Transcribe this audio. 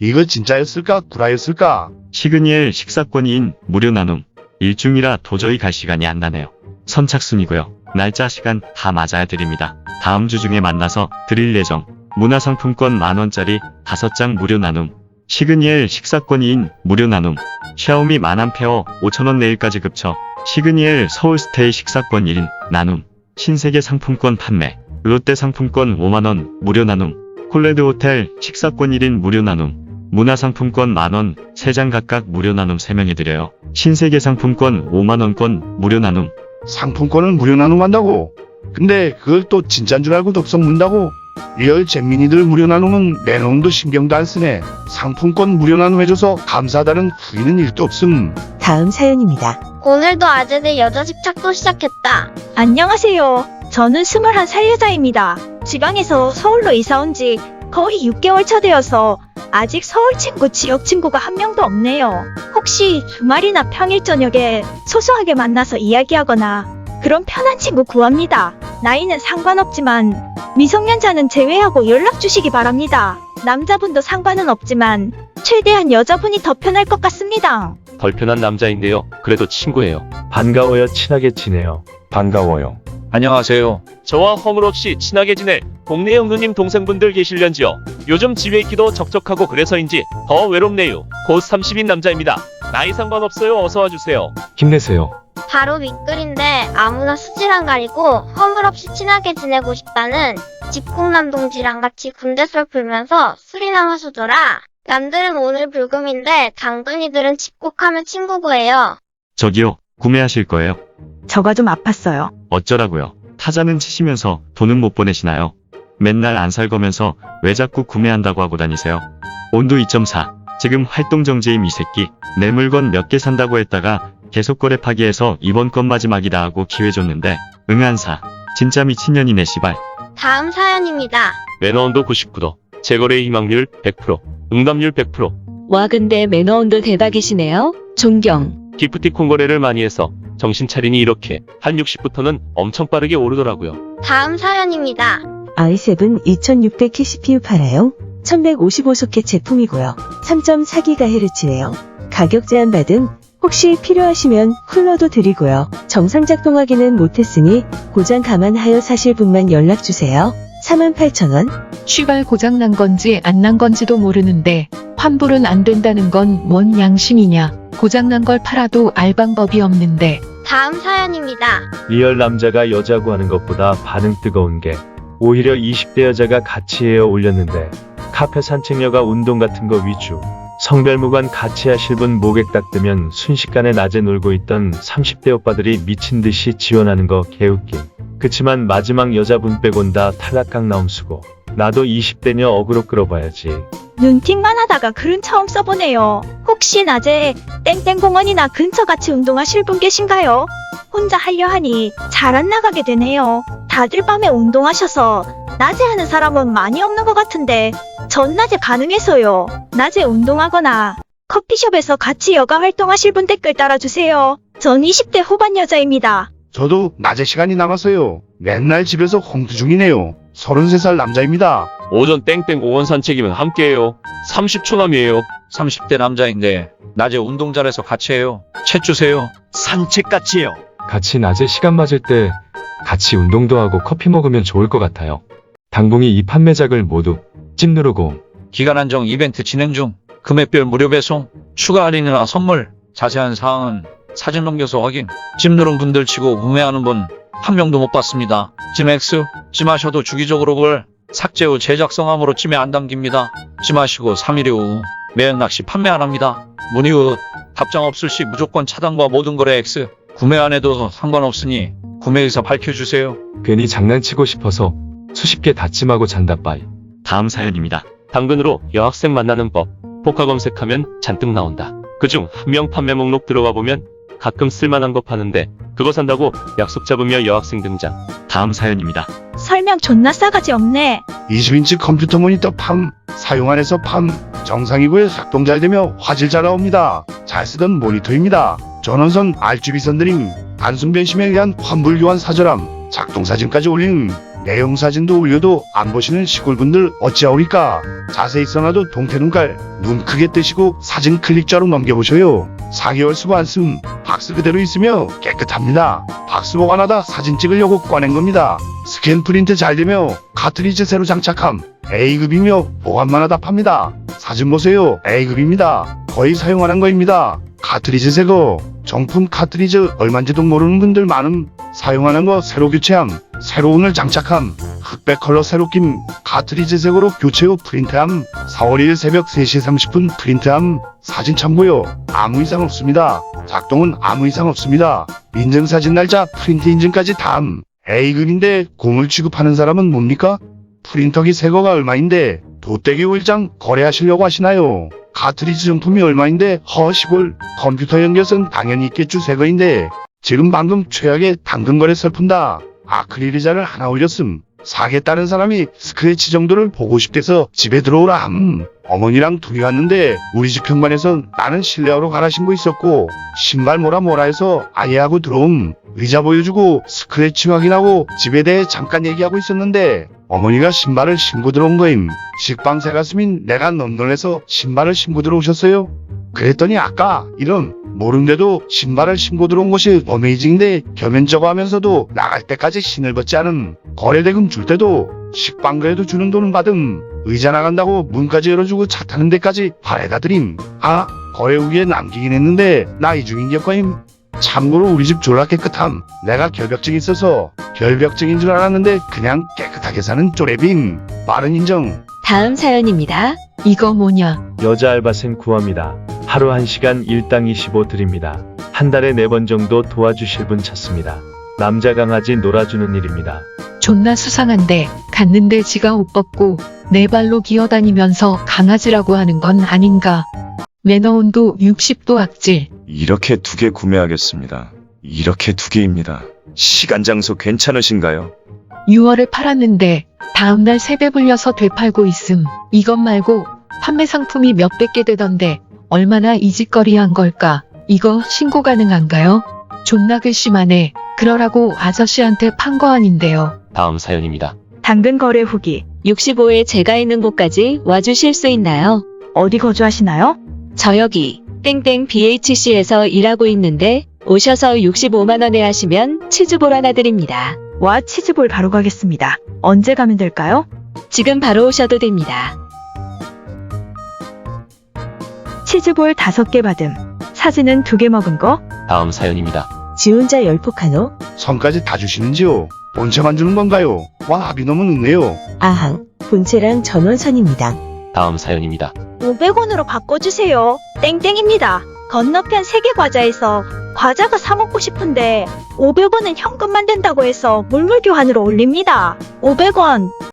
이거 진짜였을까 구라였을까? 시그니엘 식사권이인 무료 나눔. 일중이라 도저히 갈 시간이 안 나네요. 선착순이고요. 날짜 시간 다 맞아야 드립니다. 다음 주 중에 만나서 드릴 예정. 문화상품권 만원짜리 5장 무료 나눔. 시그니엘 식사권이인 무료 나눔. 샤오미 만안페어 5천원 내일까지 급처. 시그니엘 서울스테이 식사권 1인 나눔. 신세계 상품권 판매. 롯데 상품권 5만원 무료 나눔. 콜레드 호텔 식사권 1인 무료 나눔. 문화상품권 만원 3장 각각 무료 나눔 3명이 드려요. 신세계 상품권 5만원권 무료 나눔. 상품권을 무료 나눔한다고. 근데 그걸 또 진짠 줄 알고 덕성 문다고? 리얼 잼민이들 무료 나눔은 내 놈도 신경도 안 쓰네. 상품권 무료 나눔해줘서 감사하다는 후기는 일도 없음. 다음 사연입니다. 오늘도 아재들 여자 집착도 시작했다. 안녕하세요. 저는 21살 여자입니다. 지방에서 서울로 이사 온 지 거의 6개월 차 되어서 아직 서울 친구, 지역 친구가 한 명도 없네요. 혹시 주말이나 평일 저녁에 소소하게 만나서 이야기하거나 그런 편한 친구 구합니다. 나이는 상관없지만 미성년자는 제외하고 연락 주시기 바랍니다. 남자분도 상관은 없지만 최대한 여자분이 더 편할 것 같습니다. 덜 편한 남자인데요. 그래도 친구예요. 반가워요. 친하게 지내요. 반가워요. 안녕하세요. 저와 허물 없이 친하게 지낼 동네 형누님 동생분들 계실련지요. 요즘 집에 있기도 적적하고 그래서인지 더 외롭네요. 곧 30인 남자입니다. 나이 상관없어요. 어서 와주세요. 힘내세요. 바로 윗글인데 아무나 수질 안 가리고 허물없이 친하게 지내고 싶다는 집국남 동지랑 같이 군대설 불면서 술이나 마셔줘라. 남들은 오늘 불금인데 당근이들은 집콕하면 친구구예요. 저기요, 구매하실 거예요? 저가 좀 아팠어요. 어쩌라고요? 타자는 치시면서 돈은 못 보내시나요? 맨날 안 살 거면서 왜 자꾸 구매한다고 하고 다니세요? 온도 2.4. 지금 활동 정지임 이 새끼. 내 물건 몇 개 산다고 했다가 계속 거래 파기해서 이번 건 마지막이다 하고 기회 줬는데 응안 사. 진짜 미친년이네 씨발. 다음 사연입니다. 매너온도 99도. 재거래 희망률 100%. 응답률 100%. 와 근데 매너온도 대박이시네요. 존경. 기프티콘 거래를 많이 해서 정신 차리니 이렇게 한 60부터는 엄청 빠르게 오르더라고요. 다음 사연입니다. i7 2600 CPU 팔아요. 1155소켓 제품이고요. 3.4GHz래요. 가격 제한 받음. 혹시 필요하시면 쿨러도 드리고요. 정상 작동하기는 못했으니 고장 감안하여 사실 분만 연락 주세요. 48,000원. 슈발 고장 난 건지 안 난 건지도 모르는데 환불은 안 된다는 건 뭔 양심이냐. 고장 난 걸 팔아도 알 방법이 없는데 다음 사연입니다. 리얼 남자가 여자고 하는 것보다 반응 뜨거운 게 오히려 20대 여자가 같이 해요 올렸는데 카페 산책녀가 운동 같은 거 위주. 성별 무관 같이 하실 분 모객 딱 뜨면 순식간에 낮에 놀고 있던 30대 오빠들이 미친 듯이 지원하는 거 개웃김. 그치만 마지막 여자분 빼곤 다 탈락각 나옴 수고. 나도 20대녀 어그로 끌어봐야지. 눈팅만 하다가 글은 처음 써보네요. 혹시 낮에 땡땡공원이나 근처 같이 운동하실 분 계신가요? 혼자 하려 하니 잘 안 나가게 되네요. 다들 밤에 운동하셔서 낮에 하는 사람은 많이 없는 것 같은데 전 낮에 가능해서요. 낮에 운동하거나 커피숍에서 같이 여가 활동하실 분 댓글 달아주세요. 전 20대 후반 여자입니다. 저도 낮에 시간이 남았어요. 맨날 집에서 홈트 중이네요. 33살 남자입니다. 오전 땡땡 공원 산책이면 함께해요. 30초 남이에요. 30대 남자인데 낮에 운동 잘해서 같이 해요. 채 주세요. 산책 같이 해요. 같이 낮에 시간 맞을 때 같이 운동도 하고 커피 먹으면 좋을 것 같아요. 당봉이 이 판매작을 모두 찜 누르고 기간 한정 이벤트 진행 중. 금액별 무료 배송. 추가 할인이나 선물. 자세한 사항은 사진 넘겨서 확인. 찜 누른 분들 치고 구매하는 분 한 명도 못 봤습니다. 찜엑스. 찜하셔도 주기적으로 글. 삭제 후 제작성함으로 찜에 안 담깁니다. 찜하시고 3일 후 매연 낚시 판매 안 합니다. 문의 후 답장 없을 시 무조건 차단과 모든 거래 X. 구매 안 해도 상관없으니 구매 의사 밝혀주세요. 괜히 장난치고 싶어서 수십 개 다찜하고 잔다 빠이. 다음 사연입니다. 당근으로 여학생 만나는 법. 포카 검색하면 잔뜩 나온다. 그중 한 명 판매 목록 들어가 보면 가끔 쓸만한 거 파는데 그거 산다고 약속 잡으며 여학생 등장. 다음 사연입니다. 설명 존나 싸가지 없네. 20인치 컴퓨터 모니터 팜, 사용 안에서 팜, 정상이고요. 작동 잘 되며 화질 잘 나옵니다. 잘 쓰던 모니터입니다. 전원선 RGB 선드림, 단순 변심에 의한 환불 교환 사절함, 작동 사진까지 올린 내용 사진도 올려도 안 보시는 시골분들 어찌하오리까? 자세히 써놔도 동태눈깔 눈 크게 뜨시고 사진 클릭자로 넘겨보셔요. 4개월 쓰고 안쓴 박스 그대로 있으며 깨끗합니다. 박스 보관하다 사진 찍으려고 꺼낸 겁니다. 스캔 프린트 잘 되며 카트리지 새로 장착함 A급이며 보관만 하다 팝니다. 사진 보세요. A급입니다. 거의 사용 안 한 거입니다. 카트리지 새거 정품 카트리지 얼만지도 모르는 분들 많음 사용하는 거 새로 교체함 새로운을 장착함 흑백 컬러 새로 낌 카트리지 색으로 교체 후 프린트함 4월 1일 새벽 3시 30분 프린트함 사진 참고요. 아무 이상 없습니다. 작동은 아무 이상 없습니다. 인증사진 날짜 프린트 인증까지 다음 A급인데 공을 취급하는 사람은 뭡니까? 프린터기 새거가 얼마인데? 도떼기 5일장 거래하시려고 하시나요? 카트리지 정품이 얼마인데? 허시골. 컴퓨터 연결선 당연히 있겠죠 새거인데 지금 방금 최악의 당근거래 설푼다 아크릴 의자를 하나 올렸음 사겠다는 사람이 스크래치 정도를 보고 싶대서 집에 들어오라 함 어머니랑 둘이 왔는데 우리 집 현관에서 나는 실내화로 갈아 신고 있었고 신발 뭐라 뭐라 해서 아예하고 들어옴 의자 보여주고 스크래치 확인하고 집에 대해 잠깐 얘기하고 있었는데 어머니가 신발을 신고 들어온 거임. 식빵 새가슴인 내가 넘놀래서 신발을 신고 들어오셨어요? 그랬더니 아까 이런 모른데도 신발을 신고 들어온 것이 어메이징인데 겸연쩍어 하면서도 나갈 때까지 신을 벗지 않음. 거래대금 줄 때도 식빵 그래도 주는 돈은 받음. 의자 나간다고 문까지 열어주고 차 타는 데까지 바래다 드림. 아 거래 후기에 남기긴 했는데 나이 중인 격과임. 참고로 우리 집 졸라 깨끗함. 내가 결벽증이 있어서 결벽증인 줄 알았는데 그냥 깨끗하게 사는 쪼레빔. 빠른 인정. 다음 사연입니다. 이거 뭐냐? 여자 알바생 구합니다. 하루 1시간 일당 25 드립니다. 한 달에 4번 정도 도와주실 분 찾습니다. 남자 강아지 놀아주는 일입니다. 존나 수상한데 갔는데 지가 옷 벗고 네 발로 기어다니면서 강아지라고 하는 건 아닌가? 매너 온도 60도 악질. 이렇게 두 개 구매하겠습니다. 이렇게 두 개입니다. 시간 장소 괜찮으신가요? 6월에 팔았는데 다음날 세배 불려서 되팔고 있음. 이것 말고 판매 상품이 몇백 개 되던데 얼마나 이짓거리한 걸까? 이거 신고 가능한가요? 존나 괘씸하네. 그러라고 아저씨한테 판 거 아닌데요. 다음 사연입니다. 당근 거래 후기. 65에 제가 있는 곳까지 와주실 수 있나요? 어디 거주하시나요? 저 여기 땡땡 BHC에서 일하고 있는데 오셔서 65만 원에 하시면 치즈볼 하나 드립니다. 와 치즈볼 바로 가겠습니다. 언제 가면 될까요? 지금 바로 오셔도 됩니다. 치즈볼 5개 받음. 사진은 2개 먹은 거? 다음 사연입니다. 지 혼자 열폭하노? 선까지 다 주시는지요? 본체만 주는 건가요? 와 합이 너무 늦네요. 아항, 본체랑 전원선입니다. 다음 사연입니다. 500원으로 바꿔주세요. 땡땡입니다. 건너편 세계 과자에서 과자가 사 먹고 싶은데 500원은 현금만 된다고 해서 물물 교환으로 올립니다. 500원